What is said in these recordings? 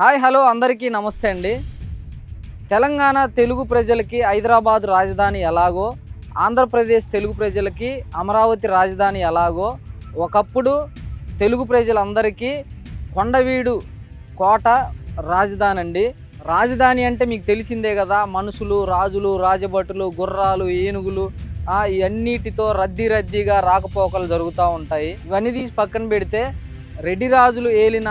Hi hello అందరికీ నమస్తే అండి. తెలంగాణ తెలుగు ప్రజలకి హైదరాబాద్ రాజధాని ఎలాగో ఆంధ్రప్రదేశ్ తెలుగు ప్రజలకి అమరావతి రాజధాని ఎలాగో ఒకప్పుడు తెలుగు ప్రజలందరికీ కొండవీడు కోట రాజధాని అండి రాజధాని అంటే మీకు తెలిసిందే కదా మనుషులు రాజులు రాజభటులు గుర్రాలు ఏనుగులు ఇవన్నిటితో రద్దీ రద్దీగా రాకపోకలు జరుగుతూ ఉంటాయి. ఇవన్నీ తీసి పక్కన పెడితే రెడ్డి రాజులు ఏలిన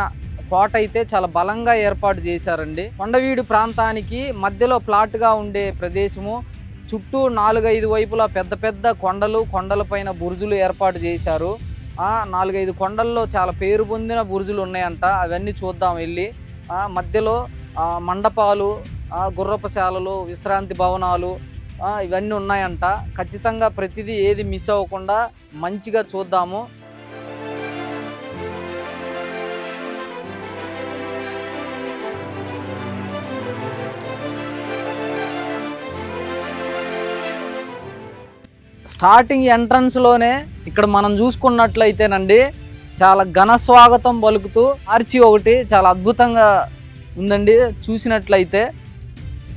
కోట అయితే చాలా బలంగా ఏర్పాటు చేశారండి. కొండవీడు ప్రాంతానికి మధ్యలో ప్లాట్గా ఉండే ప్రదేశము. చుట్టూ నాలుగైదు వైపులా పెద్ద పెద్ద కొండలు కొండలపైన బురుజులు ఏర్పాటు చేశారు. నాలుగైదు కొండల్లో చాలా పేరు పొందిన బురుజులు ఉన్నాయంట. అవన్నీ చూద్దాం వెళ్ళి. మధ్యలో మండపాలు గుర్రపశాలలు విశ్రాంతి భవనాలు ఇవన్నీ ఉన్నాయంట. ఖచ్చితంగా ప్రతిదీ ఏది మిస్ అవ్వకుండా మంచిగా చూద్దాము. స్టార్టింగ్ ఎంట్రన్స్లోనే ఇక్కడ మనం చూసుకున్నట్లయితేనండి చాలా ఘన స్వాగతం పలుకుతూ ఆర్చి ఒకటి చాలా అద్భుతంగా ఉందండి. చూసినట్లయితే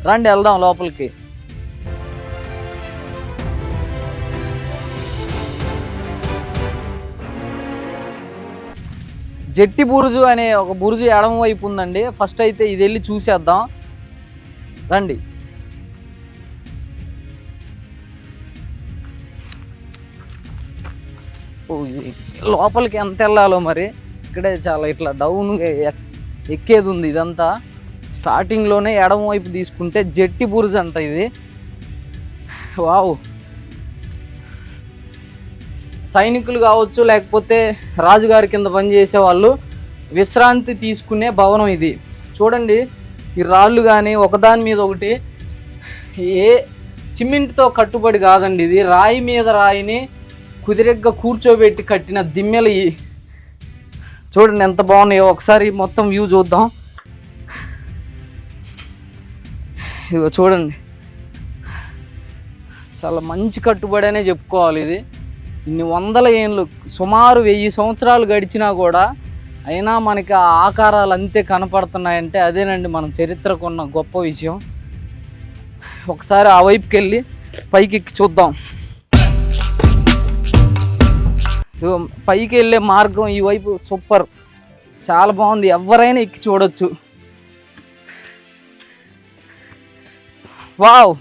రండి వెళ్దాం లోపలికి. జట్టి బురుజు అనే ఒక బురుజు ఎడమ వైపు ఉందండి. ఫస్ట్ అయితే ఇది వెళ్ళి చూసేద్దాం. రండి. లోపలికి ఎంత వెళ్ళాలో మరి. ఇక్కడే చాలా ఇట్లా డౌన్ ఎక్కేది ఉంది ఇదంతా. స్టార్టింగ్లోనే ఎడమ వైపు తీసుకుంటే జట్టి బురుజ్ అంట ఇది. వావ్. సైనికులు కావచ్చు లేకపోతే రాజుగారి కింద పనిచేసే వాళ్ళు విశ్రాంతి తీసుకునే భవనం ఇది. చూడండి ఈ రాళ్ళు కానీ ఒకదాని మీద ఒకటి ఏ సిమెంట్తో కట్టుబడి కాదండి ఇది. రాయి మీద రాయిని కుదిరెగ్గా కూర్చోబెట్టి కట్టిన దిమ్మెలు చూడండి ఎంత బాగున్నాయో. ఒకసారి మొత్తం వ్యూ చూద్దాం. ఇదిగో చూడండి. చాలా మంచి కట్టుబడి అనే చెప్పుకోవాలి ఇది. ఇన్ని వందల ఏళ్ళు సుమారు వెయ్యి సంవత్సరాలు గడిచినా కూడా అయినా మనకి ఆ ఆకారాలు అంతే కనపడుతున్నాయంటే అదేనండి మన చరిత్రకున్న గొప్ప విషయం. ఒకసారి ఆ వైపుకి వెళ్ళి పైకి ఎక్కి చూద్దాం. పైకి వెళ్ళే మార్గం ఈ వైపు సూపర్. చాలా బాగుంది. ఎవరైనా ఎక్కి చూడొచ్చు. వావ్!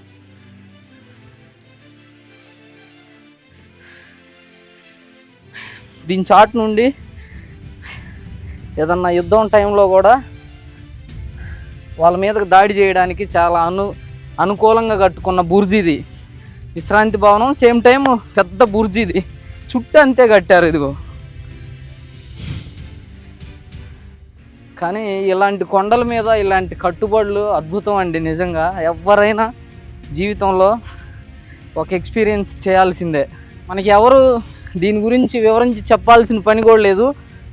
దీని చాట్ నుండి ఏదన్నా యుద్ధం టైంలో కూడా వాళ్ళ మీదకి దాడి చేయడానికి చాలా అను అనుకూలంగా కట్టుకున్న బుర్జీ ఇది విశ్రాంతి భవనం సేమ్ టైం పెద్ద బుర్జీ ఇది చుట్టూ అంతే కట్టారు ఇదిగో. కానీ ఇలాంటి కొండల మీద ఇలాంటి కట్టుబడులు అద్భుతం అండి నిజంగా. ఎవరైనా జీవితంలో ఒక ఎక్స్పీరియన్స్ చేయాల్సిందే. మనకి ఎవరు దీని గురించి వివరించి చెప్పాల్సిన పని కూడా లేదు.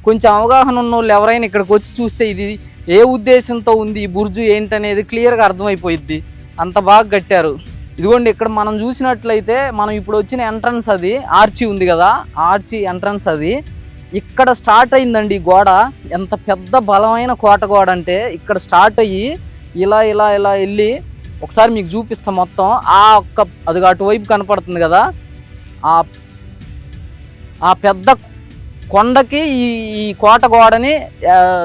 కొంచెం అవగాహన ఉన్న వాళ్ళు ఎవరైనా ఇక్కడికి వచ్చి చూస్తే ఇది ఏ ఉద్దేశంతో ఉంది ఈ బుర్జు ఏంటనేది క్లియర్గా అర్థమైపోయిద్ది. అంత బాగా కట్టారు. ఇదిగోండి ఇక్కడ మనం చూసినట్లయితే మనం ఇప్పుడు వచ్చిన ఎంట్రన్స్ అది ఆర్చి ఉంది కదా ఆర్చి ఎంట్రన్స్ అది. ఇక్కడ స్టార్ట్ అయిందండి ఈ గోడ. ఎంత పెద్ద బలమైన కోట గోడ అంటే ఇక్కడ స్టార్ట్ అయ్యి ఇలా ఇలా ఇలా వెళ్ళి ఒకసారి మీకు చూపిస్తాం మొత్తం. ఆ ఒక్క అది అటువైపు కనపడుతుంది కదా. ఆ ఆ పెద్ద కొండకి ఈ ఈ కోట గోడని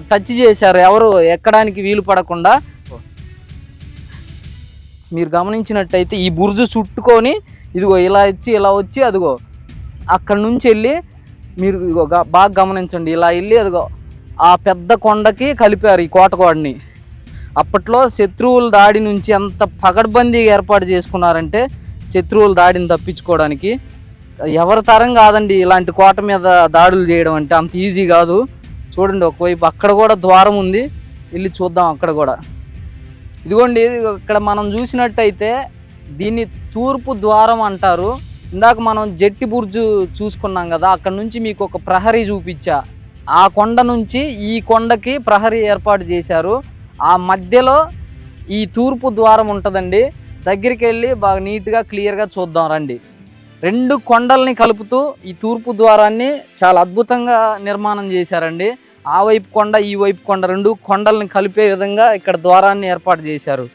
టచ్ చేశారు. ఎవరు ఎక్కడానికి వీలు పడకుండా మీరు గమనించినట్టయితే ఈ బురుజు చుట్టుకొని ఇదిగో ఇలా వచ్చి ఇలా వచ్చి అదిగో. అక్కడ నుంచి వెళ్ళి మీరు ఇదిగో బాగా గమనించండి. ఇలా వెళ్ళి అదిగో ఆ పెద్ద కొండకి కలిపారు ఈ కోటగోడని అప్పట్లో శత్రువుల దాడి నుంచి ఎంత పగడ్బందీగా ఏర్పాటు చేసుకున్నారంటే శత్రువుల దాడిని తప్పించుకోవడానికి. ఎవరి తరం కాదండి ఇలాంటి కోట మీద దాడులు చేయడం అంటే అంత ఈజీ కాదు. చూడండి ఒకవైపు అక్కడ కూడా ద్వారం ఉంది. వెళ్ళి చూద్దాం అక్కడ కూడా. ఇదిగోండి ఇక్కడ మనం చూసినట్టయితే దీన్ని తూర్పు ద్వారం అంటారు. ఇందాక మనం జట్టి బుర్జు చూసుకున్నాం కదా అక్కడ నుంచి మీకు ఒక ప్రహరీ చూపించా. ఆ కొండ నుంచి ఈ కొండకి ప్రహరీ ఏర్పాటు చేశారు. ఆ మధ్యలో ఈ తూర్పు ద్వారం ఉంటుందండి. దగ్గరికి వెళ్ళి బాగా నీట్గా క్లియర్గా చూద్దాం రండి. రెండు కొండల్ని కలుపుతూ ఈ తూర్పు ద్వారాన్ని చాలా అద్భుతంగా నిర్మాణం చేశారండి. ఆ వైపు కొండ ఈ వైపు కొండ రెండు కొండల్ని కలిపే విధంగా ఇక్కడ ద్వారాన్ని ఏర్పాటు చేశారు.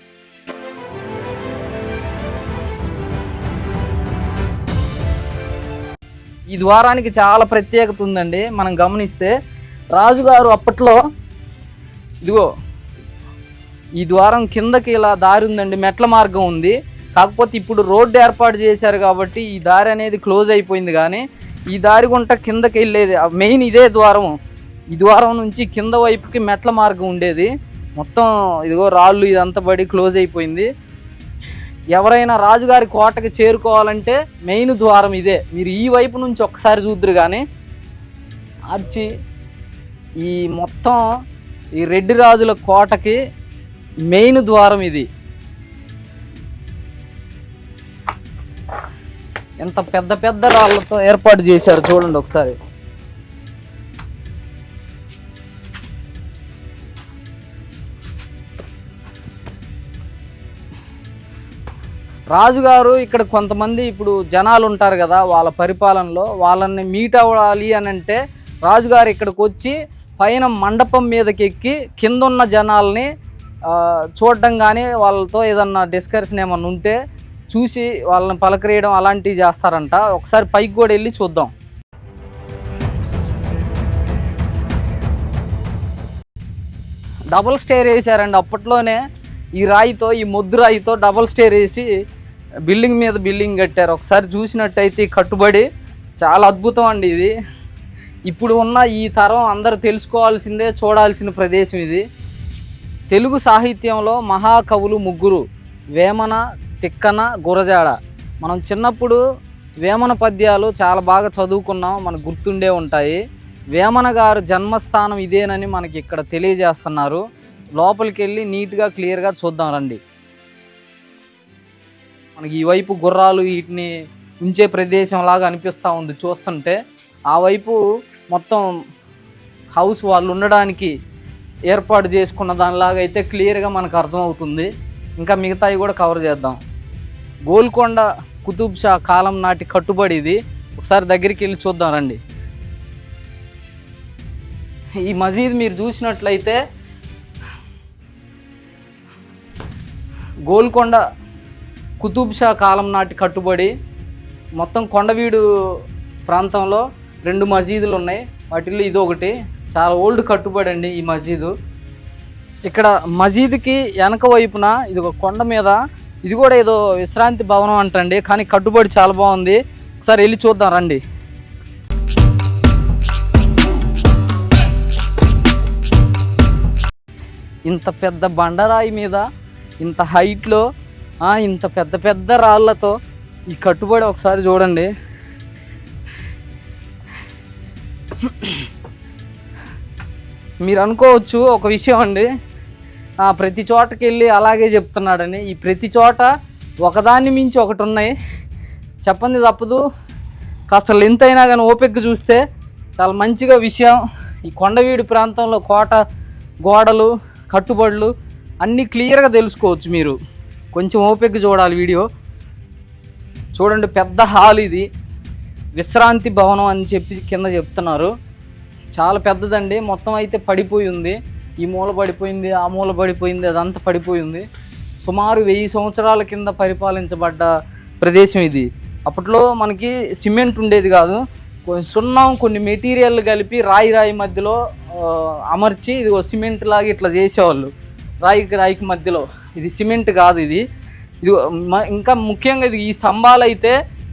ఈ ద్వారానికి చాలా ప్రత్యేకత ఉందండి. మనం గమనిస్తే రాజుగారు అప్పట్లో ఇదిగో ఈ ద్వారం కిందకి ఇలా దారి ఉందండి మెట్ల మార్గం ఉంది. కాకపోతే ఇప్పుడు రోడ్డు ఏర్పాటు చేశారు కాబట్టి ఈ దారి అనేది క్లోజ్ అయిపోయింది కానీ ఈ దారి గుంట కిందకి వెళ్ళేది మెయిన్ ఇదే ద్వారం ద్వారం నుంచి కింద వైపుకి మెట్ల మార్గం ఉండేది. మొత్తం ఇదిగో రాళ్ళు ఇదంతా పడి క్లోజ్ అయిపోయింది. ఎవరైనా రాజుగారి కోటకి చేరుకోవాలంటే మెయిన్ ద్వారం ఇదే. మీరు ఈ వైపు నుంచి ఒక్కసారి చూద్దరు కానీ ఆర్చి ఈ మొత్తం ఈ రెడ్డి రాజుల కోటకి మెయిన్ ద్వారం ఇది. ఎంత పెద్ద పెద్ద రాళ్ళతో ఏర్పాటు చేశారు చూడండి ఒకసారి. రాజుగారు ఇక్కడ కొంతమంది ఇప్పుడు జనాలు ఉంటారు కదా వాళ్ళ పరిపాలనలో వాళ్ళని మీట్ అవ్వాలి అని అంటే రాజుగారు ఇక్కడికి వచ్చి పైన మండపం మీదకి ఎక్కి కింద ఉన్న జనాల్ని చూడడం కానీ వాళ్ళతో ఏదన్నా డిస్కషన్ ఏమన్నా ఉంటే చూసి వాళ్ళని పలకరేయడం అలాంటివి చేస్తారంట. ఒకసారి పైకి కూడా వెళ్ళి చూద్దాం. డబుల్ స్టేర్ వేసారండి అప్పట్లోనే. ఈ రాయితో ఈ ముద్దు రాయితో డబల్ స్టేర్ వేసి బిల్డింగ్ మీద బిల్డింగ్ కట్టారు. ఒకసారి చూసినట్టయితే కట్టుబడి చాలా అద్భుతం అండి ఇది. ఇప్పుడు ఉన్న ఈ తరం అందరూ తెలుసుకోవాల్సిందే చూడాల్సిన ప్రదేశం ఇది. తెలుగు సాహిత్యంలో మహాకవులు ముగ్గురు వేమన తిక్కన గురజాడ. మనం చిన్నప్పుడు వేమన పద్యాలు చాలా బాగా చదువుకున్నాం మనకు గుర్తుండే ఉంటాయి. వేమన గారు జన్మస్థానం ఇదేనని మనకి ఇక్కడ తెలియజేస్తున్నారు. లోపలికి వెళ్ళి నీట్గా క్లియర్గా చూద్దాం రండి. మనకి ఈ వైపు గుర్రాలు వీటిని ఉంచే ప్రదేశం లాగా అనిపిస్తూ ఉంది. చూస్తుంటే ఆ వైపు మొత్తం హౌస్ వాళ్ళు ఉండడానికి ఏర్పాటు చేసుకున్న దానిలాగా అయితే క్లియర్గా మనకు అర్థమవుతుంది. ఇంకా మిగతావి కూడా కవర్ చేద్దాం. గోల్కొండ కుతుబ్ షా కాలం నాటి కట్టుబడి ఇది. ఒకసారి దగ్గరికి వెళ్ళి చూద్దాం రండి. ఈ మసీద్ మీరు చూసినట్లయితే గోల్కొండ కుతుబ్ షా కాలం నాటి కట్టుబడి మొత్తం కొండవీడు ప్రాంతంలో రెండు మసీదులు ఉన్నాయి. వాటిల్లో ఇది ఒకటి. చాలా ఓల్డ్ కట్టుబడి అండి ఈ మసీదు. ఇక్కడ మసీదుకి వెనక వైపున ఇది ఒక కొండ మీద ఇది కూడా ఏదో విశ్రాంతి భవనం అంటండి కానీ కట్టుబడి చాలా బాగుంది. ఒకసారి వెళ్ళి చూద్దాం రండి. ఇంత పెద్ద బండరాయి మీద ఇంత హైట్లో ఇంత పెద్ద పెద్ద రాళ్ళతో ఈ కట్టుబడి ఒకసారి చూడండి. మీరు అనుకోవచ్చు ఒక విషయం అండి. ప్రతి చోటకి వెళ్ళి అలాగే చెప్తున్నాడని ఈ ప్రతి చోట ఒకదాన్ని మించి ఒకటి ఉన్నాయి. చెప్పండి తప్పదు. కాస్త లెంత్ అయినా కానీ ఓపిక చూస్తే చాలా మంచిగా విషయం. ఈ కొండవీడు ప్రాంతంలో కోట గోడలు కట్టుబడులు అన్నీ క్లియర్గా తెలుసుకోవచ్చు మీరు. కొంచెం ఓపిక చూడాలి వీడియో. చూడండి పెద్ద హాల్ ఇది. విశ్రాంతి భవనం అని చెప్పి కింద చెప్తున్నారు. చాలా పెద్దదండి. మొత్తం అయితే పడిపోయి ఉంది. ఈ మూల పడిపోయింది ఆ మూల పడిపోయింది అదంతా పడిపోయింది సుమారు వెయ్యి సంవత్సరాల కింద పరిపాలించబడ్డ ప్రదేశం ఇది. అప్పట్లో మనకి సిమెంట్ ఉండేది కాదు. సున్నం కొన్ని మెటీరియల్ కలిపి రాయి రాయి మధ్యలో అమర్చి ఇది సిమెంట్ లాగా ఇట్లా చేసేవాళ్ళు. రాయికి రాయికి మధ్యలో. ఇది సిమెంట్ కాదు ఇది. ఇది ఇంకా ముఖ్యంగా ఇది ఈ స్తంభాలు అయితే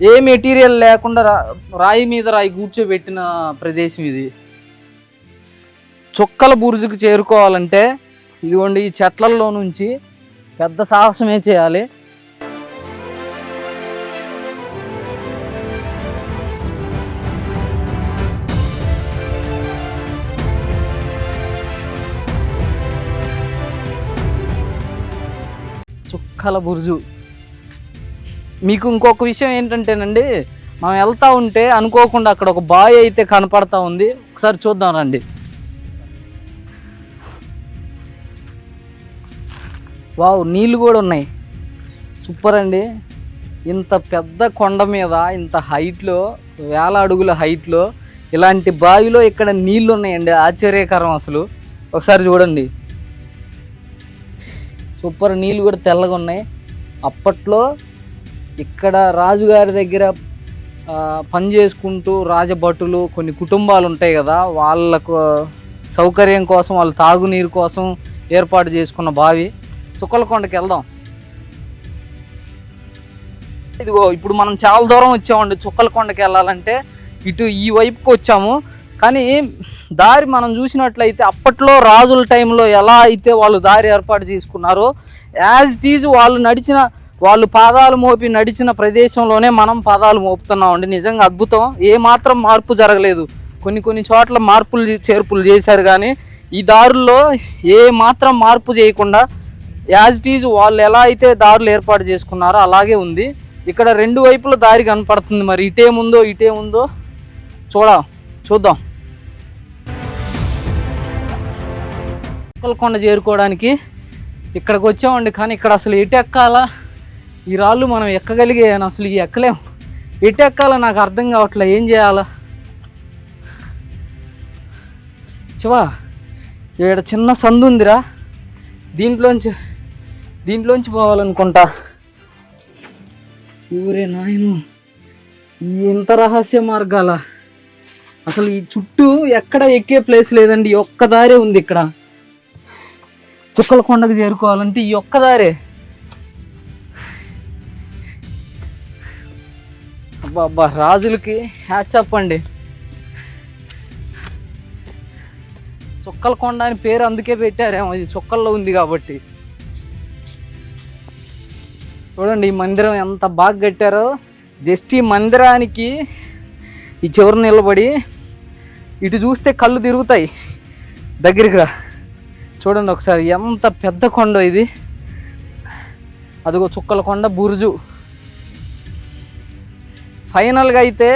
ఏ మెటీరియల్ లేకుండా రా- రాయి మీద రాయి కూర్చోబెట్టిన ప్రదేశం ఇది. చుక్కల బురుజుకు చేరుకోవాలంటే ఇదిగోండి ఈ చెట్లల్లో నుంచి పెద్ద సాహసమే చేయాలి. చుక్కల బురుజు. మీకు ఇంకొక విషయం ఏంటంటేనండి మనం వెళ్తా ఉంటే అనుకోకుండా అక్కడ ఒక బాయ్ అయితే కనపడతా ఉంది. ఒకసారి చూద్దాం రండి. వావ్ నీళ్ళు కూడా ఉన్నాయి. సూపర్ అండి. ఇంత పెద్ద కొండ మీద ఇంత హైట్లో వేల అడుగుల హైట్లో ఇలాంటి బావిలో ఇక్కడ నీళ్ళు ఉన్నాయండి. ఆశ్చర్యకరం అసలు. ఒకసారి చూడండి. సూపర్ నీళ్ళు కూడా తెల్లగా ఉన్నాయి. అప్పట్లో ఇక్కడ రాజుగారి దగ్గర పని చేసుకుంటూ రాజభటులు కొన్ని కుటుంబాలు ఉంటాయి కదా వాళ్ళకు సౌకర్యం కోసం వాళ్ళ తాగునీరు కోసం ఏర్పాటు చేసుకున్న బావి. చుక్కలకొండకి వెళ్దాం. ఇదిగో ఇప్పుడు మనం చాలా దూరం వచ్చామండి. చుక్కలకొండకి వెళ్ళాలంటే ఇటు ఈ వైపుకి వచ్చాము. కానీ దారి మనం చూసినట్లయితే అప్పట్లో రాజుల టైంలో ఎలా అయితే వాళ్ళు దారి ఏర్పాటు చేసుకున్నారో యాజ్ ఇట్ ఈజ్ వాళ్ళు నడిచిన వాళ్ళు పాదాలు మోపి నడిచిన ప్రదేశంలోనే మనం పాదాలు మోపుతున్నామండి. నిజంగా అద్భుతం. ఏ మాత్రం మార్పు జరగలేదు. కొన్ని కొన్ని చోట్ల మార్పులు చేర్పులు చేశారు కానీ ఈ దారుల్లో ఏ మాత్రం మార్పు చేయకుండా యాజ్ ఇట్ ఈజ్ వాళ్ళు ఎలా అయితే దారులు ఏర్పాటు చేసుకున్నారో అలాగే ఉంది. ఇక్కడ రెండు వైపుల దారి కనపడుతుంది మరి. ఇటేముందో ఇటేముందో చూడ చూద్దాం. కొండ చేరుకోవడానికి ఇక్కడికి వచ్చామండి. కానీ ఇక్కడ అసలు ఎటు ఎక్కాలా? ఈ రాళ్ళు మనం ఎక్కగలిగే అసలు ఈ ఎక్కలేం. ఎటు ఎక్కాలో నాకు అర్థం కావట్లే. ఏం చేయాలా? శివా ఇక్కడ చిన్న సందు ఉందిరా. దీంట్లోంచి దీంట్లోంచి పోవాలనుకుంటా. ఊరే నాయను ఇంత రహస్య మార్గాల. అసలు ఈ చుట్టూ ఎక్కడ ఎక్కే ప్లేస్ లేదండి. ఒక్కదారే ఉంది ఇక్కడ. చుక్కల కొండకు చేరుకోవాలంటే ఈ ఒక్కదారే. అబ్బా అబ్బా రాజులకి హ్యాట్స్ అండి. చుక్కల కొండ అని పేరు అందుకే పెట్టారేమో ఇది చుక్కల్లో ఉంది కాబట్టి. చూడండి ఈ మందిరం ఎంత బాగా కట్టారో. జస్ట్ ఈ మందిరానికి ఈ చివరి నిలబడి ఇటు చూస్తే కళ్ళు తిరుగుతాయి. దగ్గరికి రా. చూడండి ఒకసారి ఎంత పెద్ద కొండ ఇది. అదిగో చుక్కల కొండ బురుజు. ఫైనల్గా అయితే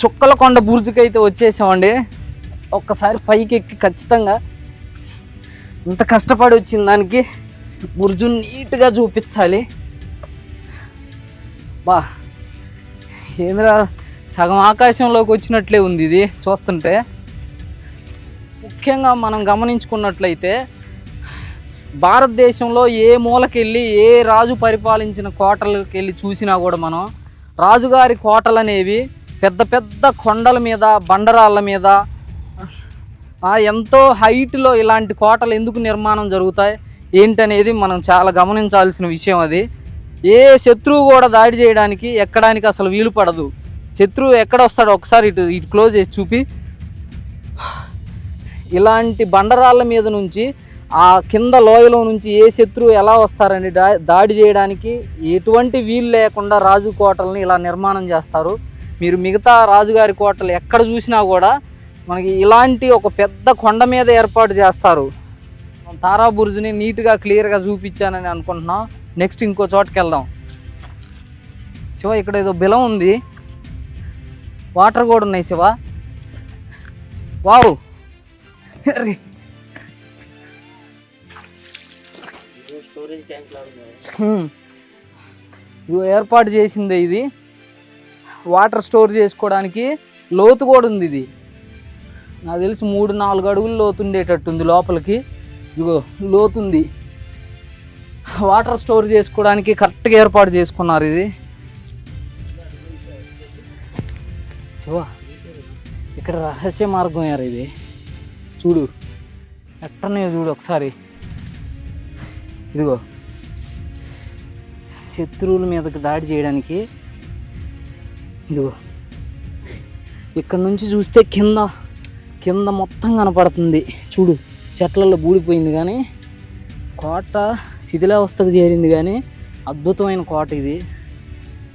చుక్కల కొండ బురుజుకి అయితే వచ్చేసామండి. ఒక్కసారి పైకి ఎక్కి ఖచ్చితంగా ఇంత కష్టపడి వచ్చిన దానికి బుర్జు నీట్గా చూపించాలి. బా ఏంద్రా సగం ఆకాశంలోకి వచ్చినట్లే ఉంది ఇది చూస్తుంటే. ముఖ్యంగా మనం గమనించుకున్నట్లయితే భారతదేశంలో ఏ మూలకెళ్ళి ఏ రాజు పరిపాలించిన కోటలకు వెళ్ళి చూసినా కూడా మనం రాజుగారి కోటలు అనేవి పెద్ద పెద్ద కొండల మీద బండరాళ్ళ మీద ఎంతో హైట్లో ఇలాంటి కోటలు ఎందుకు నిర్మాణం జరుగుతాయి ఏంటనేది మనం చాలా గమనించాల్సిన విషయం అది. ఏ శత్రువు కూడా దాడి చేయడానికి ఎక్కడానికి అసలు వీలు పడదు. శత్రువు ఎక్కడ వస్తాడో ఒకసారి ఇటు ఇటు క్లోజ్ చేసి చూపి ఇలాంటి బండరాళ్ళ మీద నుంచి ఆ కింద లోయలో నుంచి ఏ శత్రువు ఎలా వస్తారని దా దాడి చేయడానికి ఎటువంటి వీలు లేకుండా రాజు కోటలని ఇలా నిర్మాణం చేస్తారు. మీరు మిగతా రాజుగారి కోటలు ఎక్కడ చూసినా కూడా మనకి ఇలాంటి ఒక పెద్ద కొండ మీద ఏర్పాటు చేస్తారు. తారా బుర్జుని నీట్గా క్లియర్గా చూపించానని అనుకుంటున్నాం. నెక్స్ట్ ఇంకో చోటుకి వెళ్దాం. శివ ఇక్కడ ఏదో బిలం ఉంది. వాటర్ కూడా ఉన్నాయి శివ. వావ్! అరే ఏర్పాటు చేసింది ఇది. వాటర్ స్టోర్ చేసుకోవడానికి లోతు కూడా ఉంది ఇది. నాకు తెలిసి మూడు నాలుగు అడుగులు లోతు ఉండేటట్టుంది లోపలికి. ఇదిగో లోతు ఉంది. వాటర్ స్టోర్ చేసుకోవడానికి కరెక్ట్గా ఏర్పాటు చేసుకున్నారు ఇది. శివ ఇక్కడ రహస్య మార్గం యారు ఇది? చూడు. ఎక్కడనే చూడు ఒకసారి. ఇదిగో. శత్రువుల మీదకి దాడి చేయడానికి ఇదిగో. ఇక్కడ నుంచి చూస్తే కింద కింద మొత్తం కనపడుతుంది. చూడు చెట్లలో బూడిపోయింది కానీ కోట శిథిలావస్థకు చేరింది కానీ అద్భుతమైన కోట ఇది.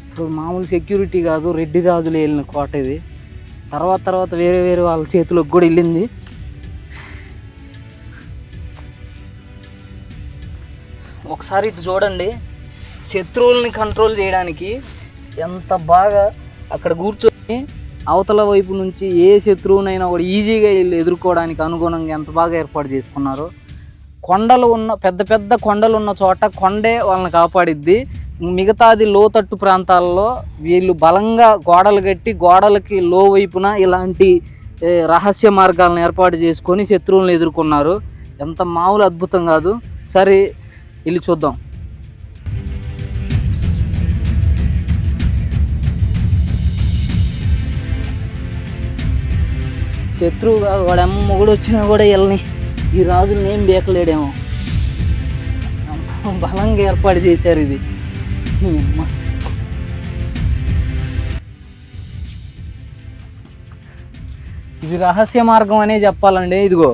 ఇప్పుడు మామూలు సెక్యూరిటీ కాదు రెడ్డి రాజులు వెళ్ళిన కోట ఇది. తర్వాత తర్వాత వేరే వేరే వాళ్ళ చేతిలోకి కూడా వెళ్ళింది. ఒకసారి ఇది చూడండి. శత్రువుల్ని కంట్రోల్ చేయడానికి ఎంత బాగా అక్కడ కూర్చొని అవతల వైపు నుంచి ఏ శత్రువునైనా కూడా ఈజీగా వీళ్ళు ఎదుర్కోవడానికి అనుగుణంగా ఎంత బాగా ఏర్పాటు చేసుకున్నారు. కొండలు ఉన్న పెద్ద పెద్ద కొండలు ఉన్న చోట కొండే వాళ్ళని కాపాడిద్ది. మిగతాది లోతట్టు ప్రాంతాల్లో వీళ్ళు బలంగా గోడలు కట్టి గోడలకి లో వైపున ఇలాంటి రహస్య మార్గాలను ఏర్పాటు చేసుకొని శత్రువులను ఎదుర్కొన్నారు. ఎంత మామూలు అద్భుతం కాదు. సరే వెళ్ళి చూద్దాం. శత్రువు వాడమ్మ మొగుడు వచ్చినా కూడా వెళ్ళని. ఈ రాజులు ఏం బేకలేడేమో. బలంగా ఏర్పాటు చేశారు ఇది. ఇది రహస్య మార్గం అనే చెప్పాలండి ఇదిగో.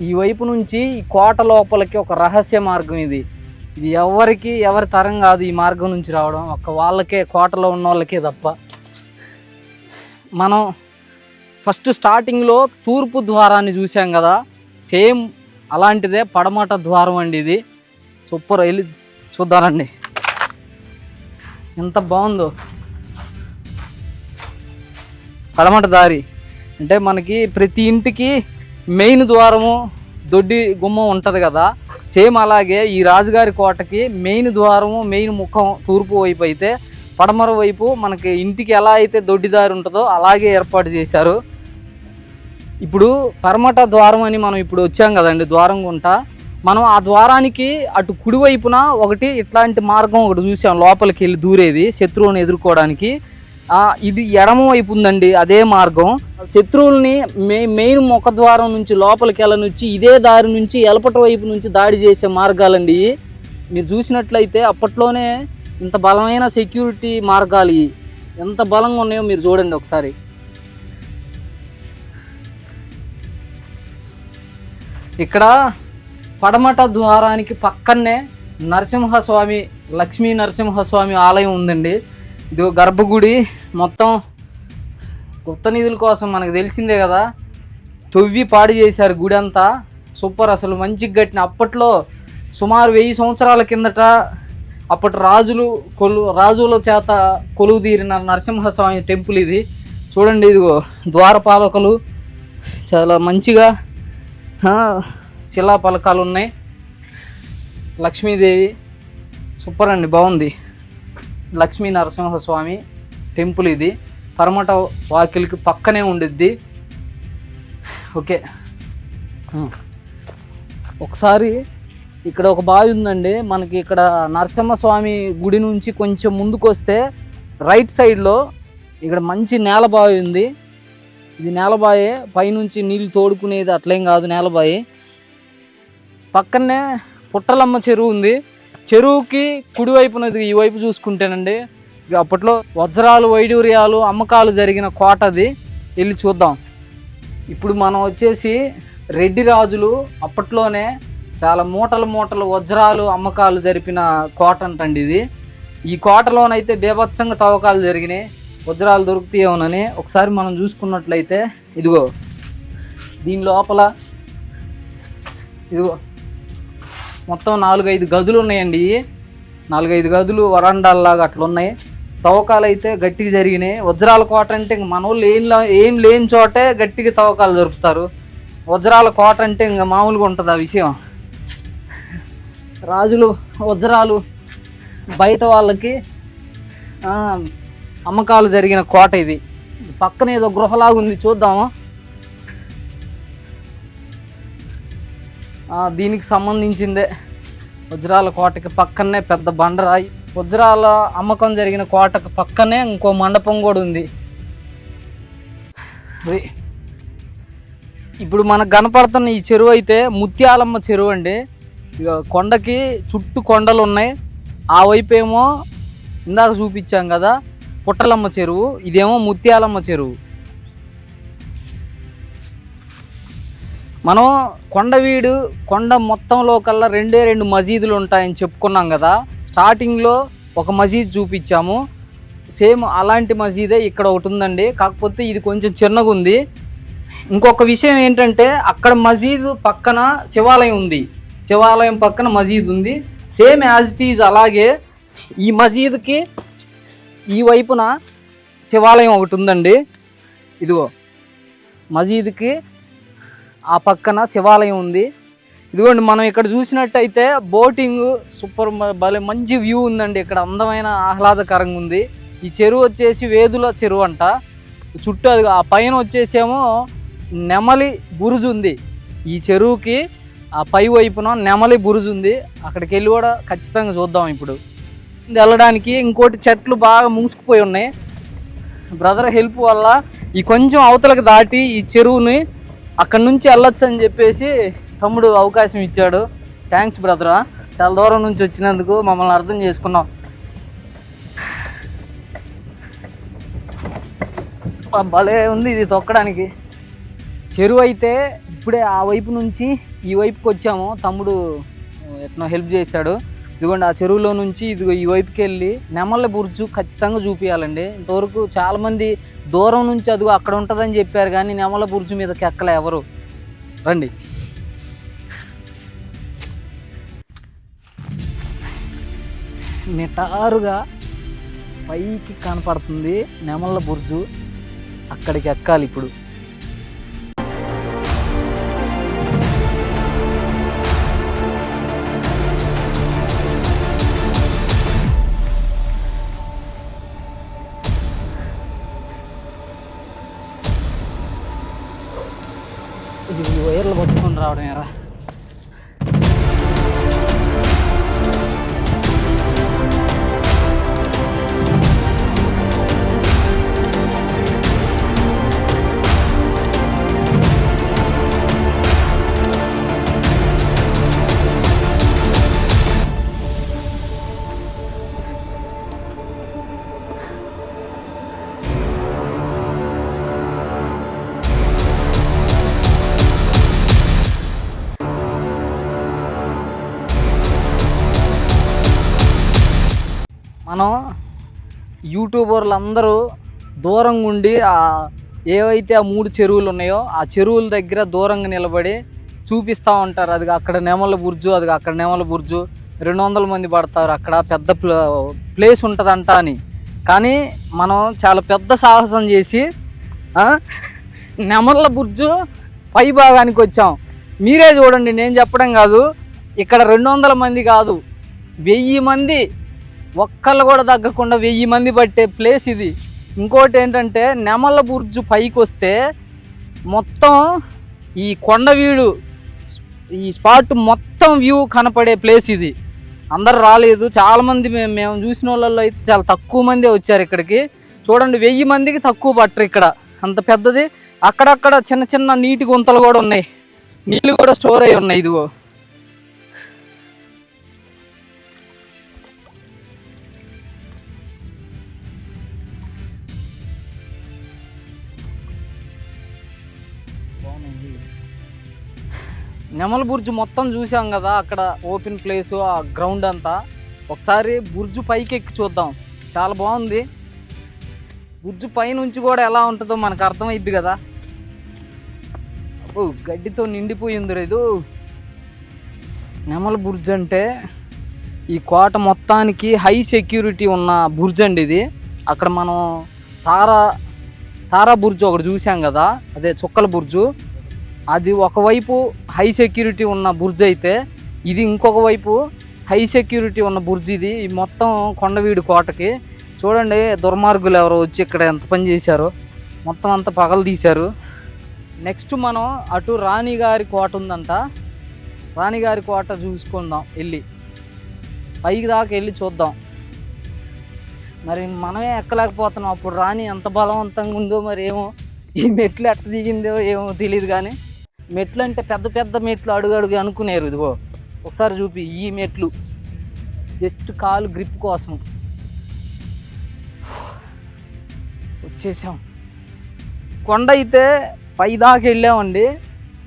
ఈ వైపు నుంచి ఈ కోట లోపలికి ఒక రహస్య మార్గం ఇది. ఇది ఎవరికి ఎవరి తరం కాదు ఈ మార్గం నుంచి రావడం. ఒక్క వాళ్ళకే కోటలో ఉన్న వాళ్ళకే తప్ప. మనం ఫస్ట్ స్టార్టింగ్లో తూర్పు ద్వారాన్ని చూసాం కదా. సేమ్ అలాంటిదే పడమట ద్వారం అండి ఇది. సూపర్ వెళ్ళి చూద్దానండి ఎంత బాగుందో. పడమట దారి. అంటే మనకి ప్రతి ఇంటికి మెయిన్ ద్వారము దొడ్డి గుమ్మం ఉంటుంది కదా. సేమ్ అలాగే ఈ రాజుగారి కోటకి మెయిన్ ద్వారము మెయిన్ ముఖం తూర్పు వైపు అయితే పడమర వైపు మనకి ఇంటికి ఎలా అయితే దొడ్డి దారి ఉంటుందో అలాగే ఏర్పాటు చేశారు. ఇప్పుడు పరమట ద్వారం అని మనం ఇప్పుడు వచ్చాం కదండి ద్వారం గుంట. మనం ఆ ద్వారానికి అటు కుడివైపున ఒకటి ఇట్లాంటి మార్గం ఒకటి చూసాం లోపలికి వెళ్ళి దూరేది శత్రువుని ఎదుర్కోవడానికి. ఇది ఎడమ వైపు ఉందండి అదే మార్గం. శత్రువుల్ని మే మెయిన్ ముఖ ద్వారం నుంచి లోపలికి వెళ్ళనుంచి ఇదే దారి నుంచి ఎలపటి వైపు నుంచి దాడి చేసే మార్గాలండి మీరు చూసినట్లయితే అప్పట్లోనే ఇంత బలమైన సెక్యూరిటీ మార్గాలు ఎంత బలంగా ఉన్నాయో మీరు చూడండి ఒకసారి. ఇక్కడ పడమట ద్వారానికి పక్కనే నరసింహస్వామి లక్ష్మీ నరసింహస్వామి ఆలయం ఉందండి. ఇది గర్భగుడి మొత్తం గుప్త నిధుల కోసం మనకు తెలిసిందే కదా. తొవ్వి పాడు చేశారు గుడి అంతా సూపర్ అసలు మంచిగా కట్టిన అప్పట్లో సుమారు వెయ్యి సంవత్సరాల కిందట అప్పటి రాజులు కొలు రాజుల చేత కొలువు తీరిన నరసింహస్వామి టెంపుల్ ఇది. చూడండి ఇదిగో ద్వారపాలకులు చాలా మంచిగా శిలా పలకాలు ఉన్నాయి. లక్ష్మీదేవి సూపర్ అండి బాగుంది. లక్ష్మీ నరసింహస్వామి టెంపుల్ ఇది. పరమట వాకిలికి పక్కనే ఉండిద్ది. ఓకే. ఒకసారి ఇక్కడ ఒక బావి ఉందండి. మనకి ఇక్కడ నరసింహస్వామి గుడి నుంచి కొంచెం ముందుకు వస్తే రైట్ సైడ్లో ఇక్కడ మంచి నేల బావి ఉంది. ఇది నేలబాయే పైనుంచి నీళ్ళు తోడుకునేది అట్లేం కాదు నేలబాయి. పక్కనే పుట్టలమ్మ చెరువు ఉంది. చెరువుకి కుడివైపునది ఈ వైపు చూసుకుంటేనండి అప్పట్లో వజ్రాలు వైడూర్యాలు అమ్మకాలు జరిగిన కోట అది. వెళ్ళి చూద్దాం. ఇప్పుడు మనం వచ్చేసి రెడ్డి రాజులు అప్పట్లోనే చాలా మూటలు మూటలు వజ్రాలు అమ్మకాలు జరిపిన కోట అంటండి ఇది. ఈ కోటలోనైతే బీభత్సంగా తవ్వకాలు జరిగినాయి. వజ్రాలు దొరుకుతాయేమోనని ఒకసారి మనం చూసుకున్నట్లయితే ఇదిగో దీని లోపల ఇదిగో మొత్తం నాలుగైదు గదులు ఉన్నాయండి. నాలుగైదు గదులు వరండాల్లాగా అట్లా ఉన్నాయి. తవ్వకాలు అయితే గట్టిగా జరిగినాయి. వజ్రాల కోట అంటే ఇంక మన వాళ్ళు ఏం ఏం లేని చోటే గట్టిగా తవ్వకాలు జరుపుతారు. వజ్రాల కోట అంటే ఇంకా మామూలుగా ఉంటుంది ఆ విషయం. రాజులు వజ్రాలు బయట వాళ్ళకి అమ్మకాలు జరిగిన కోట ఇది. పక్కన ఏదో గృహలాగా ఉంది చూద్దాము. దీనికి సంబంధించిందే వజ్రాల కోటకి పక్కనే పెద్ద బండరాయి. వజ్రాల అమ్మకం జరిగిన కోటకు పక్కనే ఇంకో మండపం కూడా ఉంది. ఇప్పుడు మనకు కనపడుతున్న ఈ చెరువు అయితే ముత్యాలమ్మ చెరువు అండి. ఇక కొండకి చుట్టూ కొండలు ఉన్నాయి. ఆ వైపు ఏమో ఇందాక చూపించాం కదా పుట్టలమ్మ చెరువు ఇదేమో ముత్యాలమ్మ చెరువు. మనం కొండవీడు కొండ మొత్తంలో కల్లా రెండే రెండు మసీదులు ఉంటాయని చెప్పుకున్నాం కదా. స్టార్టింగ్లో ఒక మసీద్ చూపించాము. సేమ్ అలాంటి మసీదే ఇక్కడ ఒకటి ఉందండి. కాకపోతే ఇది కొంచెం చిన్నగా ఉంది. ఇంకొక విషయం ఏంటంటే అక్కడ మసీదు పక్కన శివాలయం ఉంది. శివాలయం పక్కన మసీద్ ఉంది. సేమ్ యాజ్ ఇట్ ఈజ్ అలాగే ఈ మసీదుకి ఈ వైపున శివాలయం ఒకటి ఉందండి. ఇదిగో మసీదుకి ఆ పక్కన శివాలయం ఉంది. ఇదిగోండి మనం ఇక్కడ చూసినట్టయితే బోటింగ్ సూపర్ భలే మంచి వ్యూ ఉందండి. ఇక్కడ అందమైన ఆహ్లాదకరంగా ఉంది. ఈ చెరువు వచ్చేసి వేదుల చెరువు అంట. చుట్టూ అది ఆ పైన వచ్చేసేమో నెమలి బురుజు ఉంది. ఈ చెరువుకి ఆ పై వైపున నెమలి బురుజు ఉంది. అక్కడికి వెళ్ళి కూడా ఖచ్చితంగా చూద్దాం ఇప్పుడు. వెళ్ళడానికి ఇంకోటి చెట్లు బాగా మూసుకుపోయి ఉన్నాయి. బ్రదర్ హెల్ప్ వల్ల ఈ కొంచెం అవతలకు దాటి ఈ చెరువుని అక్కడ నుంచి వెళ్ళొచ్చు అని చెప్పేసి తమ్ముడు అవకాశం ఇచ్చాడు. థ్యాంక్స్ బ్రదరా చాలా దూరం నుంచి వచ్చినందుకు మమ్మల్ని అర్థం చేసుకున్నాం. భలే ఉంది ఇది తొక్కడానికి. చెరువు అయితే ఇప్పుడే ఆ వైపు నుంచి ఈ వైపుకి వచ్చాము. తమ్ముడు ఎట్నో హెల్ప్ చేశాడు. ఇదిగోండి ఆ చెరువులో నుంచి ఇదిగో ఈ వైపుకి వెళ్ళి నెమళ్ళ బుర్జు ఖచ్చితంగా చూపించాలండి ఇంతవరకు చాలామంది దూరం నుంచి అదిగో అక్కడ ఉంటుందని చెప్పారు కానీ నెమల బుర్జు మీదకి ఎక్కలే ఎవరు. రండి. నిటారుగా పైకి కనపడుతుంది నెమళ్ళ బుర్జు. అక్కడికి ఎక్కాలి ఇప్పుడు. Ternera. యూట్యూబర్లు అందరూ దూరంగా ఉండి ఆ ఏవైతే ఆ మూడు చెరువులు ఉన్నాయో ఆ చెరువుల దగ్గర దూరంగా నిలబడి చూపిస్తూ ఉంటారు. అది అక్కడ నెమల బుర్జు అది అక్కడ నెమల బుర్జు. రెండు వందల మంది పడతారు. అక్కడ పెద్ద ప్లేస్ ఉంటుందంట అని. కానీ మనం చాలా పెద్ద సాహసం చేసి నెమల్ల నెమళ్ళ బుర్జు పై భాగానికి వచ్చాం. మీరే చూడండి నేను చెప్పడం కాదు. ఇక్కడ రెండు వందల మంది కాదు. వెయ్యి మంది ఒక్కళ్ళు కూడా తగ్గకుండా వెయ్యి మంది పట్టే ప్లేస్ ఇది. ఇంకోటి ఏంటంటే నెమల బుర్జు పైకి వస్తే మొత్తం ఈ కొండవీడు ఈ స్పాట్ మొత్తం వ్యూ కనపడే ప్లేస్ ఇది. అందరు రాలేదు. చాలామంది మేము మేము చూసిన వాళ్ళల్లో అయితే చాలా తక్కువ మందే వచ్చారు ఇక్కడికి. చూడండి వెయ్యి మందికి తక్కువ పట్టరు ఇక్కడ. అంత పెద్దది. అక్కడక్కడ చిన్న చిన్న నీటి గుంతలు కూడా ఉన్నాయి. నీళ్ళు కూడా స్టోర్ అయి ఉన్నాయి ఇదిగో. నెమల బుర్జు మొత్తం చూసాం కదా అక్కడ ఓపెన్ ప్లేస్ ఆ గ్రౌండ్ అంతా. ఒకసారి బుర్జు పైకి ఎక్కి చూద్దాం. చాలా బాగుంది. బుర్జు పైనుంచి కూడా ఎలా ఉంటుందో మనకు అర్థమైద్ది కదా. ఓ గడ్డితో నిండిపోయింది రేదు నెమల బుర్జ్ అంటే ఈ కోట మొత్తానికి హై సెక్యూరిటీ ఉన్న బుర్జ్ అండి ఇది. అక్కడ మనం తారా తారా బుర్జు ఒకటి చూసాం కదా అదే చుక్కల బుర్జు. అది ఒకవైపు హై సెక్యూరిటీ ఉన్న బుర్జ్ అయితే ఇది ఇంకొక వైపు హై సెక్యూరిటీ ఉన్న బుర్జ్ ఇది. ఈ మొత్తం కొండవీడు కోటకి. చూడండి దుర్మార్గులు ఎవరో వచ్చి ఇక్కడ ఎంత పని చేశారో. మొత్తం అంతా పగలు తీశారు. నెక్స్ట్ మనం అటు రాణిగారి కోట ఉందంట. రాణిగారి కోట చూసుకుందాం వెళ్ళి. పైకి దాకా వెళ్ళి చూద్దాం. మరి మనమే ఎక్కలేకపోతున్నాం. అప్పుడు రాణి ఎంత బలవంతంగా ఉందో మరి ఏమో ఈ మెట్లు ఎట్ట దిగిందో ఏమో తెలియదు కానీ మెట్లు అంటే పెద్ద పెద్ద మెట్లు అడుగు అడుగు అనుకునేరు ఇదిగో. ఒకసారి చూపి ఈ మెట్లు. జస్ట్ కాలు గ్రిప్ కోసం. వచ్చేసాం. కొండ అయితే పైదాకా వెళ్ళామండి.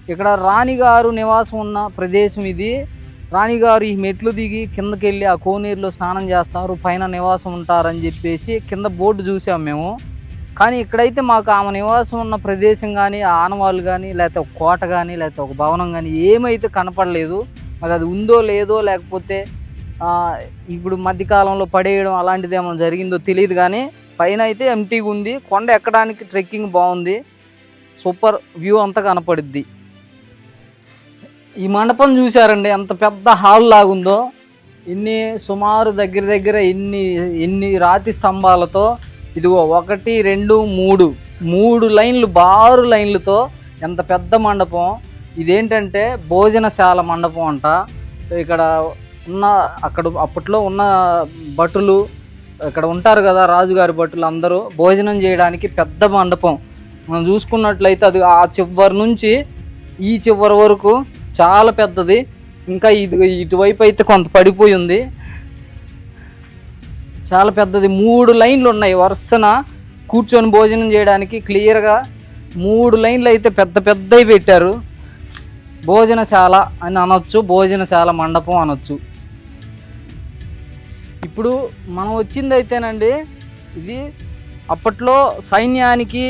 ఇక్కడ రాణిగారు నివాసం ఉన్న ప్రదేశం ఇది. రాణిగారు ఈ మెట్లు దిగి కిందకి వెళ్ళి ఆ కోనేరులో స్నానం చేస్తారు. పైన నివాసం ఉంటారని చెప్పేసి కింద బోర్డు చూసాం మేము. కానీ ఇక్కడైతే మాకు ఆమె నివాసం ఉన్న ప్రదేశం కానీ ఆనవాళ్ళు కానీ లేకపోతే ఒక కోట కానీ లేకపోతే ఒక భవనం కానీ ఏమైతే కనపడలేదు మరి అది ఉందో లేదో లేకపోతే ఇప్పుడు మధ్యకాలంలో పడేయడం అలాంటిది ఏమైనా జరిగిందో తెలియదు కానీ పైన అయితే ఎంటీగా ఉంది. కొండ ఎక్కడానికి ట్రెక్కింగ్ బాగుంది. సూపర్ వ్యూ అంతా కనపడుద్ది. ఈ మండపం చూశారండి ఎంత పెద్ద హాల్ లాగుందో. ఇన్ని సుమారు దగ్గర దగ్గర ఇన్ని ఇన్ని రాతి స్తంభాలతో ఇదిగో ఒకటి రెండు మూడు. మూడు లైన్లు బారు లైన్లతో ఎంత పెద్ద మండపం. ఇదేంటంటే భోజనశాల మండపం అంట. ఇక్కడ ఉన్న అక్కడ అప్పట్లో ఉన్న భటులు ఇక్కడ ఉంటారు కదా రాజుగారి భటులు అందరూ భోజనం చేయడానికి పెద్ద మండపం. మనం చూసుకున్నట్లయితే అది ఆ చివరి నుంచి ఈ చివరి వరకు చాలా పెద్దది. ఇంకా ఇది ఇటువైపు అయితే కొంత పడిపోయి ఉంది. చాలా పెద్దది. మూడు లైన్లు ఉన్నాయి. వరుసన కూర్చొని భోజనం చేయడానికి క్లియర్గా మూడు లైన్లు అయితే పెద్ద పెద్దవి పెట్టారు. భోజనశాల అని అనొచ్చు భోజనశాల మండపం అనొచ్చు. ఇప్పుడు మనం వచ్చింది అయితేనండి ఇది అప్పట్లో సైన్యానికి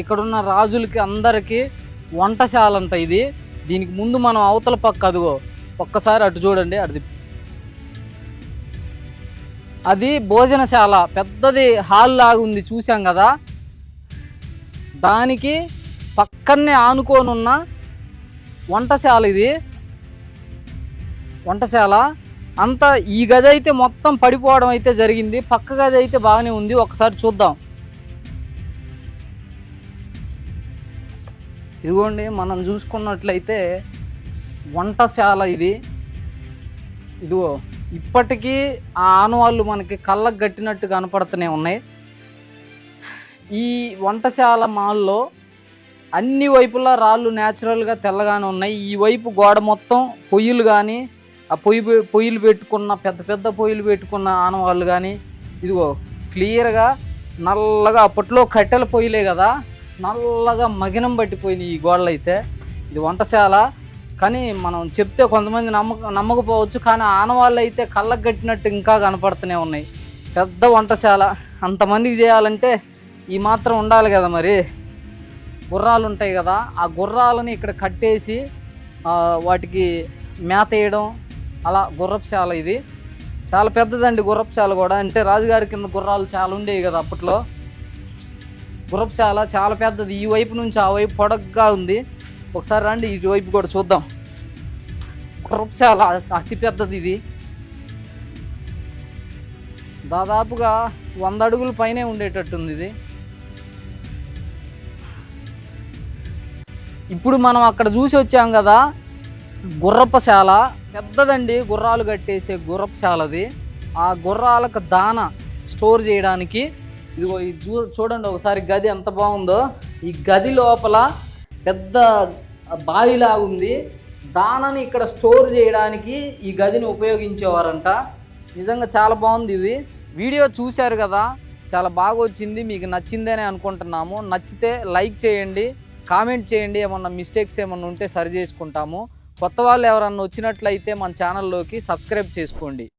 ఇక్కడున్న రాజులకి అందరికీ వంటశాల అంట ఇది. దీనికి ముందు మనం అవతల పక్క అదిగో ఒక్కసారి అటు చూడండి అటు అది భోజనశాల. పెద్దది హాల్ లాగా ఉంది చూసాం కదా. దానికి పక్కనే ఆనుకోనున్న వంటశాల ఇది. వంటశాల. అంతా ఈ గది అయితే మొత్తం పడిపోవడం అయితే జరిగింది. పక్క గది అయితే బాగానే ఉంది. ఒకసారి చూద్దాం. ఇదిగోండి మనం చూసుకున్నట్లయితే వంటశాల ఇది. ఇదిగో. ఇప్పటికీ ఆ ఆనవాళ్ళు మనకి కళ్ళకు గట్టినట్టు కనపడుతూనే ఉన్నాయి. ఈ వంటశాల మాల్లో అన్ని వైపులా రాళ్ళు న్యాచురల్గా తెల్లగానే ఉన్నాయి. ఈ వైపు గోడ మొత్తం పొయ్యిలు కానీ ఆ పొయ్యి పొయ్యిలు పెట్టుకున్న పెద్ద పెద్ద పొయ్యిలు పెట్టుకున్న ఆనవాళ్ళు కానీ ఇదిగో క్లియర్గా నల్లగా అప్పట్లో కట్టెల పొయ్యిలే కదా నల్లగా మగినం పట్టిపోయినాయి ఈ గోడలు అయితే ఇది వంటశాల. కానీ మనం చెప్తే కొంతమంది నమ్మక నమ్మకపోవచ్చు కానీ ఆనవాళ్ళు అయితే కళ్ళకు కట్టినట్టు ఇంకా కనపడుతూనే ఉన్నాయి. పెద్ద వంటశాల. అంతమందికి చేయాలంటే ఈ మాత్రం ఉండాలి కదా మరి. గుర్రాలు ఉంటాయి కదా ఆ గుర్రాలని ఇక్కడ కట్టేసి వాటికి మేత వేయడం అలా గుర్రపుశాల ఇది. చాలా పెద్దదండి గుర్రపుశాల కూడా. అంటే రాజుగారి కింద గుర్రాలు చాలా ఉండేవి కదా అప్పట్లో. గుర్రపుశాల చాలా పెద్దది. ఈ వైపు నుంచి ఆ వైపు పొడగ్గా ఉంది. ఒకసారి రండి ఇటువైపు వైపు కూడా చూద్దాం. గుర్రపుశాల అతిపెద్దది ఇది. దాదాపుగా వంద అడుగుల పైనే ఉండేటట్టుంది ఇది. ఇప్పుడు మనం అక్కడ చూసి వచ్చాం కదా గుర్రపశాల. పెద్దదండి గుర్రాలు కట్టేసే గుర్రపశాలది ఆ గుర్రాలకు దాన స్టోర్ చేయడానికి ఇదిగో ఇది చూ చూడండి ఒకసారి గది ఎంత బాగుందో. ఈ గది లోపల పెద్ద బావిలాగా ఉంది దానని ఇక్కడ స్టోర్ చేయడానికి ఈ గదిని ఉపయోగించేవారంట. నిజంగా చాలా బాగుంది ఇది. వీడియో చూశారు కదా చాలా బాగా వచ్చింది మీకు నచ్చిందని అనుకుంటున్నాము. నచ్చితే లైక్ చేయండి కామెంట్ చేయండి ఏమన్నా మిస్టేక్స్ ఏమన్నా ఉంటే సరి చేసుకుంటాము. కొత్త వాళ్ళు ఎవరన్నా వచ్చినట్లయితే మన ఛానల్లోకి సబ్స్క్రైబ్ చేసుకోండి.